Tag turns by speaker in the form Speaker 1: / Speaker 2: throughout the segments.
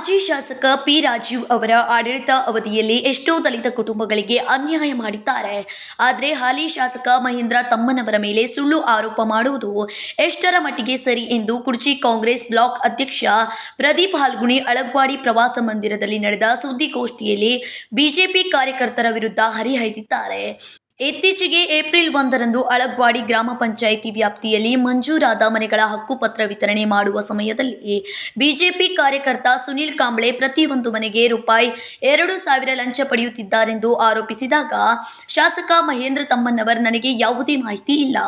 Speaker 1: ಮಾಜಿ ಶಾಸಕ ಪಿ ರಾಜೀವ್ ಅವರ ಆಡಳಿತ ಅವಧಿಯಲ್ಲಿ ಎಷ್ಟೋ ದಲಿತ ಕುಟುಂಬಗಳಿಗೆ ಅನ್ಯಾಯ ಮಾಡಿದ್ದಾರೆ. ಆದರೆ ಹಾಲಿ ಶಾಸಕ ಮಹೇಂದ್ರ ತಮ್ಮನವರ ಮೇಲೆ ಸುಳ್ಳು ಆರೋಪ ಮಾಡುವುದು ಎಷ್ಟರ ಮಟ್ಟಿಗೆ ಸರಿ ಎಂದು ಕುರ್ಚಿ ಕಾಂಗ್ರೆಸ್ ಬ್ಲಾಕ್ ಅಧ್ಯಕ್ಷ ಪ್ರದೀಪ್ ಹಾಲ್ಗುಣಿ ಅಳಗ್ವಾಡಿ ಪ್ರವಾಸ ಮಂದಿರದಲ್ಲಿ ನಡೆದ ಸುದ್ದಿಗೋಷ್ಠಿಯಲ್ಲಿ ಬಿಜೆಪಿ ಕಾರ್ಯಕರ್ತರ ವಿರುದ್ಧ ಹರಿಹಾಯ್ದಿದ್ದಾರೆ. ಇತ್ತೀಚೆಗೆ ಏಪ್ರಿಲ್ ಒಂದರಂದು ಅಳಗ್ವಾಡಿ ಗ್ರಾಮ ಪಂಚಾಯಿತಿ ವ್ಯಾಪ್ತಿಯಲ್ಲಿ ಮಂಜೂರಾದ ಮನೆಗಳ ಹಕ್ಕುಪತ್ರ ವಿತರಣೆ ಮಾಡುವ ಸಮಯದಲ್ಲಿ ಬಿಜೆಪಿ ಕಾರ್ಯಕರ್ತ ಸುನೀಲ್ ಕಾಂಬ್ಳೆ ಪ್ರತಿಯೊಂದು ಮನೆಗೆ ರೂಪಾಯಿ ಎರಡು ಸಾವಿರ ಲಂಚ ಪಡೆಯುತ್ತಿದ್ದಾರೆಂದು ಆರೋಪಿಸಿದಾಗ ಶಾಸಕ ಮಹೇಂದ್ರ ತಮ್ಮನ್ನವರ್ ನನಗೆ ಯಾವುದೇ ಮಾಹಿತಿ ಇಲ್ಲ.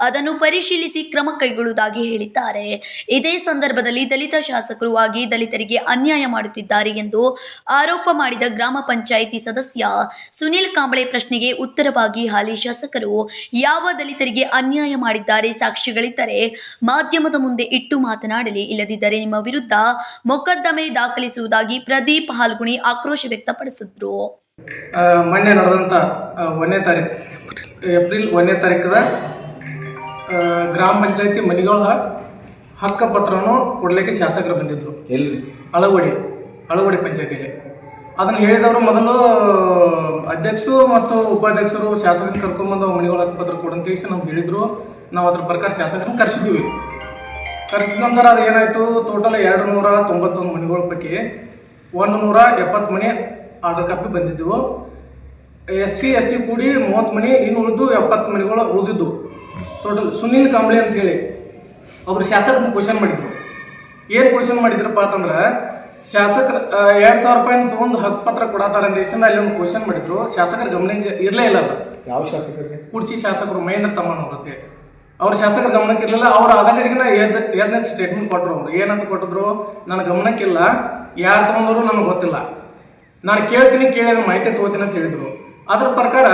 Speaker 1: ಅದನ್ನು ಪರಿಶೀಲಿಸಿ ಕ್ರಮ ಕೈಗೊಳ್ಳುವುದಾಗಿ ಹೇಳಿದ್ದಾರೆ. ಇದೇ ಸಂದರ್ಭದಲ್ಲಿ ದಲಿತ ಶಾಸಕರು ಆಗಿ ದಲಿತರಿಗೆ ಅನ್ಯಾಯ ಮಾಡುತ್ತಿದ್ದಾರೆ ಎಂದು ಆರೋಪ ಮಾಡಿದ ಗ್ರಾಮ ಪಂಚಾಯಿತಿ ಸದಸ್ಯ ಸುನೀಲ್ ಕಾಂಬಳೆ ಪ್ರಶ್ನೆಗೆ ಉತ್ತರವಾಗಿ ಹಾಲಿ ಶಾಸಕರು ಯಾವ ದಲಿತರಿಗೆ ಅನ್ಯಾಯ ಮಾಡಿದ್ದಾರೆ ಸಾಕ್ಷಿಗಳಿದ್ದರೆ ಮಾಧ್ಯಮದ ಮುಂದೆ ಇಟ್ಟು ಮಾತನಾಡಲಿ. ಇಲ್ಲದಿದ್ದರೆ ನಿಮ್ಮ ವಿರುದ್ಧ ಮೊಕದ್ದಮೆ ದಾಖಲಿಸುವುದಾಗಿ ಪ್ರದೀಪ್ ಹಾಲ್ಗುಣಿ ಆಕ್ರೋಶ ವ್ಯಕ್ತಪಡಿಸಿದ್ರು.
Speaker 2: ಮೊನ್ನೆ ನಡೆದಂಥ ಆ, ಒಂದನೇ ತಾರೀಕು ಏಪ್ರಿಲ್ ಒಂದನೇ ತಾರೀಕದ ಗ್ರಾಮ ಪಂಚಾಯತಿ ಮನಿಗಳ ಹಕ್ಕಪತ್ರವನ್ನು ಕೊಡಲಿಕ್ಕೆ ಶಾಸಕರು ಬಂದಿದ್ದರು
Speaker 3: ಎಲ್ರಿ
Speaker 2: ಅಳವಡಿ ಅಳವಡಿ ಪಂಚಾಯತಿಗೆ ಅದನ್ನು ಹೇಳಿದವರು ಮೊದಲು, ಅಧ್ಯಕ್ಷರು ಮತ್ತು ಉಪಾಧ್ಯಕ್ಷರು ಶಾಸಕನ ಕರ್ಕೊಂಬಂದು ಮನಿಗಳ ಪತ್ರ ಕೊಡಂತ ನಾವು ಹೇಳಿದರು. ನಾವು ಅದ್ರ ಪ್ರಕಾರ ಶಾಸಕರನ್ನ ಕರೆಸಿದ್ವಿ. ಕರೆಸಿದ ನಂತರ ಅದು ಏನಾಯಿತು ಟೋಟಲ್ ಎರಡು ನೂರ ತೊಂಬತ್ತೊಂದು ಮನೆಗಳ ಪೈಕಿ ಒಂದು ನೂರ ಎಪ್ಪತ್ತು ಮನೆ ಆರ್ಡರ್ ಕಾಪಿ ಬಂದಿದ್ದವು ಎಸ್ ಸಿ, ಎಸ್ ಟಿ ಕೂಡಿ ಮೂವತ್ತು ಮನೆ, ಇನ್ನು ಉಳಿದು ಎಪ್ಪತ್ತು ಮನೆಗಳು ಉಳಿದಿದ್ದು ಟೋಟಲ್ ಸುನೀಲ್ ಕಾಂಬ್ಳೆ ಅಂತ ಹೇಳಿ, ಅವರು ಶಾಸಕರನ್ನ ಕ್ವಶನ್ ಮಾಡಿದ್ರು. ಏನು ಕ್ವಶನ್ ಮಾಡಿದ್ರಪ್ಪ ಅಂತಂದ್ರೆ ಶಾಸಕರು ಎರಡು ಸಾವಿರ ರೂಪಾಯಿ ತೊಗೊಂಡು ಹಕ್ಕುಪತ್ರ ಕೊಡತ್ತಾರ ಅಂತ ದೇಶದಿಂದ ಅಲ್ಲಿ ಒಂದು ಕ್ವಶನ್ ಮಾಡಿದ್ರು. ಶಾಸಕರ ಗಮನಕ್ಕೆ ಇರಲೇ ಇಲ್ಲ ಅದು.
Speaker 3: ಯಾವ ಶಾಸಕರಿಗೆ?
Speaker 2: ಕುರ್ಚಿ ಶಾಸಕರು ಮಹೇಂದ್ರ ತಮ್ಮನವ್ರ ಅಂತ ಅವ್ರ ಶಾಸಕರ ಗಮನಕ್ಕೆ ಇರಲಿಲ್ಲ ಅವ್ರು ಆದಾಗಿನ ಎದ್ ಎದ್ನಂತ ಸ್ಟೇಟ್ಮೆಂಟ್ ಕೊಟ್ಟರು ಅವ್ರು. ಏನಂತ ಕೊಟ್ಟಿದ್ರು? ನನ್ನ ಗಮನಕ್ಕಿಲ್ಲ. ಯಾರು ತಗೊಂಡರು ನನಗೆ ಗೊತ್ತಿಲ್ಲ. ನಾನು ಕೇಳ್ತೀನಿ ಕೇಳಿ ಮಾಹಿತಿ ತಗೋತೀನಿ ಅಂತ ಹೇಳಿದ್ರು. ಅದ್ರ ಪ್ರಕಾರ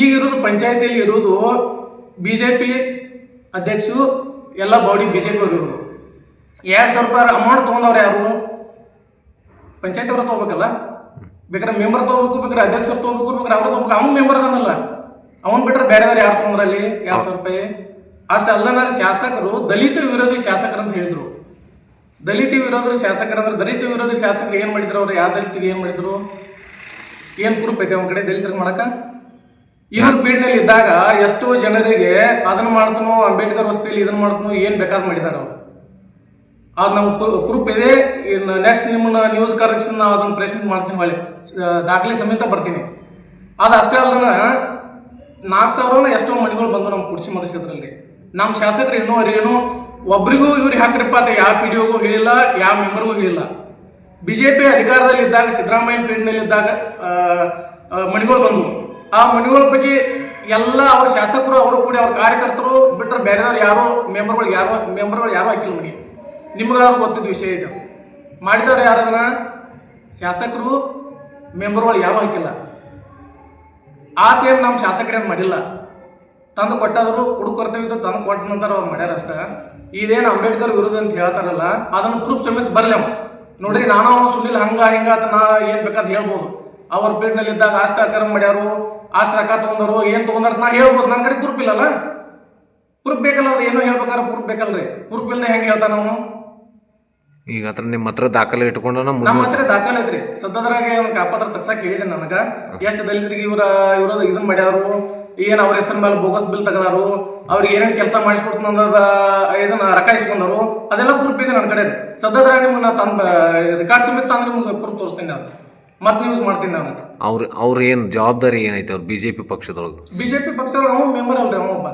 Speaker 2: ಈಗ ಇರೋದು ಪಂಚಾಯತಿಯಲ್ಲಿ ಇರೋದು ಬಿ ಜೆ ಪಿ ಅಧ್ಯಕ್ಷರು ಎಲ್ಲ ಬಾಡಿ ಬಿ ಜೆ ಪಿ ಅವರು ಎರಡು ಸಾವಿರ ರೂಪಾಯಿ ಅಮೌಂಟ್ ತೊಗೊಂಡವ್ರು ಯಾರು? ಪಂಚಾಯತ್ ಅವ್ರ ತಗೋಬೇಕಲ್ಲ? ಬೇಕಾದ್ರೆ ಮೆಂಬರ್ ತಗೋಬೇಕು, ಬೇಕಾದ್ರೆ ಅಧ್ಯಕ್ಷರು ತಗೋಬೇಕು, ಬೇಕಾದ್ರೆ ಅವ್ರು ತಗೋಬೇಕು. ಅವ್ನು ಮೆಂಬರ್ ಅದನ್ನಲ್ಲ ಅವ್ನು ಬಿಟ್ರೆ ಬೇರೆ ಯಾರು ತೊಗೊಂಡ್ರಲ್ಲಿ ಎರಡು ಸಾವಿರ ರೂಪಾಯಿ. ಅಷ್ಟು ಅಲ್ಲದ ಶಾಸಕರು ದಲಿತ ವಿರೋಧಿ ಶಾಸಕರು ಅಂತ ಹೇಳಿದ್ರು. ದಲಿತ ವಿರೋಧಿ ಶಾಸಕರು ಅಂದ್ರೆ ದಲಿತ ವಿರೋಧಿ ಶಾಸಕರು ಏನು ಮಾಡಿದ್ರು ಅವ್ರು? ಯಾವ ದಲಿತಿಗೆ ಏನು ಮಾಡಿದ್ರು? ಏನು ಪ್ರೂಫ್ ಐತೆ ಅವ್ನ ಕಡೆ ದಲಿತರಿಗೆ ಮಾಡಕ ಇವ್ರ ಪೀಡ್ನಲ್ಲಿ ಇದ್ದಾಗ ಎಷ್ಟೋ ಜನರಿಗೆ ಅದನ್ನ ಮಾಡ್ತನೋ, ಅಂಬೇಡ್ಕರ್ ವಸ್ತಿಯಲ್ಲಿ ಇದನ್ನ ಮಾಡ್ತನೋ, ಏನು ಬೇಕಾದ್ ಮಾಡಿದಾರೆ ಅವ್ರು. ಅದು ನಾವು ಪ್ರೂಫ್ ಇದೆ. ನೆಕ್ಸ್ಟ್ ನಿಮ್ಮನ್ನ ನ್ಯೂಸ್ ಕರೆಕ್ಷನ್ ನಾವು ಅದನ್ನು ಪ್ರೆಸೆಂಟ್ ಮಾಡ್ತೀನಿ ಹೊಳೆ ದಾಖಲೆ ಸಮೇತ ಬರ್ತೀನಿ. ಅದು ಅಷ್ಟೇ ಅಲ್ದನ ನಾಲ್ಕು ಸಾವಿರ ಎಷ್ಟೋ ಮನೆಗಳು ಬಂದು ನಮ್ಮ ಕುರ್ಚಿ ಮನಸ್ಸಿದ್ರಲ್ಲಿ ನಮ್ಮ ಶಾಸಕರು ಇನ್ನೂವರೆಗೇನು ಒಬ್ರಿಗೂ ಇವ್ರಿಗೆ ಹಾಕ್ರಿಪ್ಪ ಅಂತ ಯಾವ ಪಿ ಡಿ ಒಗೂ ಹೇಳಿಲ್ಲ, ಯಾವ ಮೆಂಬರ್ಗೂ ಹೇಳಿಲ್ಲ. ಬಿ ಜೆ ಪಿ ಅಧಿಕಾರದಲ್ಲಿ ಇದ್ದಾಗ, ಸಿದ್ದರಾಮಯ್ಯ ಪೀಠನಲ್ಲಿ ಇದ್ದಾಗ ಮಣಿಗಳು ಬಂದವು. ಆ ಮಣಿಗಳ ಬಗ್ಗೆ ಎಲ್ಲ ಅವ್ರ ಶಾಸಕರು, ಅವರು ಕೂಡ ಅವ್ರ ಕಾರ್ಯಕರ್ತರು ಬಿಟ್ಟರೆ ಬೇರೆಯವ್ರು ಯಾರೋ ಮೆಂಬರ್ಗಳು ಯಾರೋ ಮೆಂಬರ್ಗಳು ಯಾರೋ ಹಾಕಿಲ್ಲ ಮನೆಗೆ ನಿಮ್ಗಾದ್ರು ಗೊತ್ತಿದ್ದ ವಿಷಯ ಇದು. ಮಾಡಿದವ್ರು ಯಾರದನ್ನ ಶಾಸಕರು ಮೆಂಬರ್ಗಳು ಯಾರು ಹಾಕಿಲ್ಲ. ಆ ಸೇಮ್ ನಮ್ಮ ಶಾಸಕರೇನು ಮಾಡಿಲ್ಲ. ತಂದು ಕೊಟ್ಟಾದ್ರು ಕುಡುಕೊರ್ತವಿದ್ದು ತಂದು ಕೊಟ್ಟ ನಂತರ ಅವ್ರು ಮಾಡ್ಯಾರ ಅಷ್ಟ. ಇದೇನು ಅಂಬೇಡ್ಕರ್ ವಿರುದ್ಧ ಅಂತ ಹೇಳ್ತಾರಲ್ಲ, ಅದನ್ನು ಪ್ರೂಫ್ ಸಮೇತ ಬರಲೇವು ನೋಡ್ರಿ, ನಾನು ಅವನು ಸುನಿಲ್ ಹಂಗ, ಹಿಂಗ ಅಂತ ನಾ ಏನು ಬೇಕಾದ್ ಹೇಳ್ಬೋದು. ಅವ್ರ ಪೀಡ್ನಲ್ಲಿ ಇದ್ದಾಗ ಅಷ್ಟ ಕರ್ಮ ಮಾಡ್ಯಾರು, ಅಷ್ಟ ರೊಕ್ಕ ತೊಗೊಂಡರು, ಏನು ತೊಗೊಂಡಾರ ನಾ ಹೇಳ್ಬೋದು. ನನ್ನ ಕಡೆ ಪ್ರೂಫ್ ಇಲ್ಲಲ್ಲ. ಪ್ರೂಫ್ ಬೇಕಲ್ಲ ಅದು ಏನೋ ಹೇಳ್ಬೇಕಾದ್ರೆ ಪ್ರೂಫ್ ಬೇಕಲ್ರಿ. ಪ್ರೂಫ್ ಇಲ್ಲದೆ ಹೆಂಗೆ ಹೇಳ್ತಾನೆ ಅವನು?
Speaker 4: ಈಗ ಹತ್ರ ನಿಮ್ಮ ಹತ್ರ ದಾಖಲೆ ಇಟ್ಕೊಂಡು
Speaker 2: ನಮ್ಮ ದಾಖಲೆ ಐತ್ರಿ. ಸದ್ಯದ್ರಾಗೆ ಅವ್ನ ಕಾಪಾತ್ರ ತಗ್ಸಕ್ ಹೇಳಿದೆ ನನಗ ಎಷ್ಟು ದಲಿತರಿಗೆ ಇವ್ರ ಇವ್ರ ಇದನ್ನ ಮಾಡ್ಯಾರು ಏನ್ ಅವ್ರ ಹೆಸರ ಮೇಲೆ ಬೋಗಸ್ ಬಿಲ್ ತಗದಾರು ಅವ್ರಿಗೆ ಏನೇನ್ ಕೆಲಸ ಮಾಡಿಸ್ಕೊಡ್ತಾನ ಇದನ್ನ ರೊಕ್ಕ ಇಸ್ಕೊಂಡರು ಅದೆಲ್ಲ ಪ್ರೂಫ್ ಇದೆ ನನ್ನ ಕಡೆ ಸದ್ಯದ್ರಾಗ ನಿಮ್ಗೆ ನಾ ತಂದ ರೆಕಾರ್ಡ್ ಸಮೇತ ಅಂದ್ರೆ ನಿಮ್ಗೆ ಪ್ರೂಫ್ ತೋರಿಸ್ತೀನಿ ನಾನು. ಮತ್ತೆ ಯೂಸ್ ಮಾಡ್ತೀನಿ ನಾನು
Speaker 4: ಅವ್ರ ಅವ್ರ ಏನು ಜವಾಬ್ದಾರಿ ಏನೈತೆ ಅವ್ರು ಬಿಜೆಪಿ ಪಕ್ಷದೊಳಗೆ?
Speaker 2: ಬಿಜೆಪಿ ಪಕ್ಷದೊಳಗೆ ಅವ್ನು ಮೆಂಬರ್ ಅಲ್ರಿ ಅವ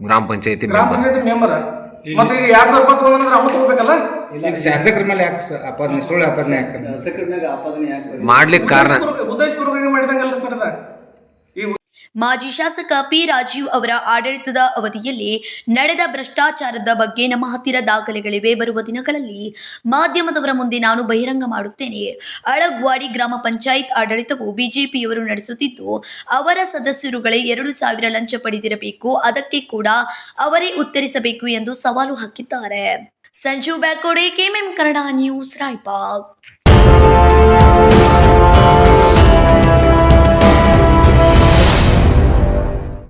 Speaker 4: ಗ್ರಾಮ ಪಂಚಾಯತಿ
Speaker 2: ಗ್ರಾಮ ಪಂಚಾಯತಿ ಮೆಂಬರ್ ಮತ್ತೆ ಈಗ ಎರಡ್ ಸಾವಿರ ರೂಪಾಯಿ ತಗೊಂಡ್ರೆ ಅವ ತಗೋಬೇಕಲ್ಲ?
Speaker 3: ಈಗ ಶಾಸಕರ ಮೇಲೆ ಯಾಕೆ ಸ- ಆಪಾದನೆ ಸುಳ್ಳು ಆಪಾದನೆ ಯಾಕೆ?
Speaker 4: ಮಾಡ್ಲಿಕ್ಕೆ ಕಾರಣ
Speaker 2: ಉದ್ದೇಶಪೂರ್ವಕ- ಉದ್ದೇಶಪೂರ್ವಕವಾಗಿ ಮಾಡಿದಂಗಲ್ಲ ಸರ್ ಅದ.
Speaker 1: ಮಾಜಿ ಶಾಸಕ ಪಿ ರಾಜೀವ್ ಅವರ ಆಡಳಿತದ ಅವಧಿಯಲ್ಲಿ ನಡೆದ ಭ್ರಷ್ಟಾಚಾರದ ಬಗ್ಗೆ ನಮ್ಮ ಹತ್ತಿರ ದಾಖಲೆಗಳಿವೆ. ಬರುವ ದಿನಗಳಲ್ಲಿ ಮಾಧ್ಯಮದವರ ಮುಂದೆ ನಾನು ಬಹಿರಂಗ ಮಾಡುತ್ತೇನೆ. ಅಳಗ್ವಾಡಿ ಗ್ರಾಮ ಪಂಚಾಯತ್ ಆಡಳಿತವು ಬಿಜೆಪಿಯವರು ನಡೆಸುತ್ತಿದ್ದು, ಅವರ ಸದಸ್ಯರುಗಳೇ ಎರಡು ಸಾವಿರ ಲಂಚ ಪಡೆದಿರಬೇಕು. ಅದಕ್ಕೆ ಕೂಡ ಅವರೇ ಉತ್ತರಿಸಬೇಕು ಎಂದು ಸವಾಲು ಹಾಕಿದ್ದಾರೆ. Sanju Byakode, KMM Kannada news ರಾಯ್ಪಾಗ್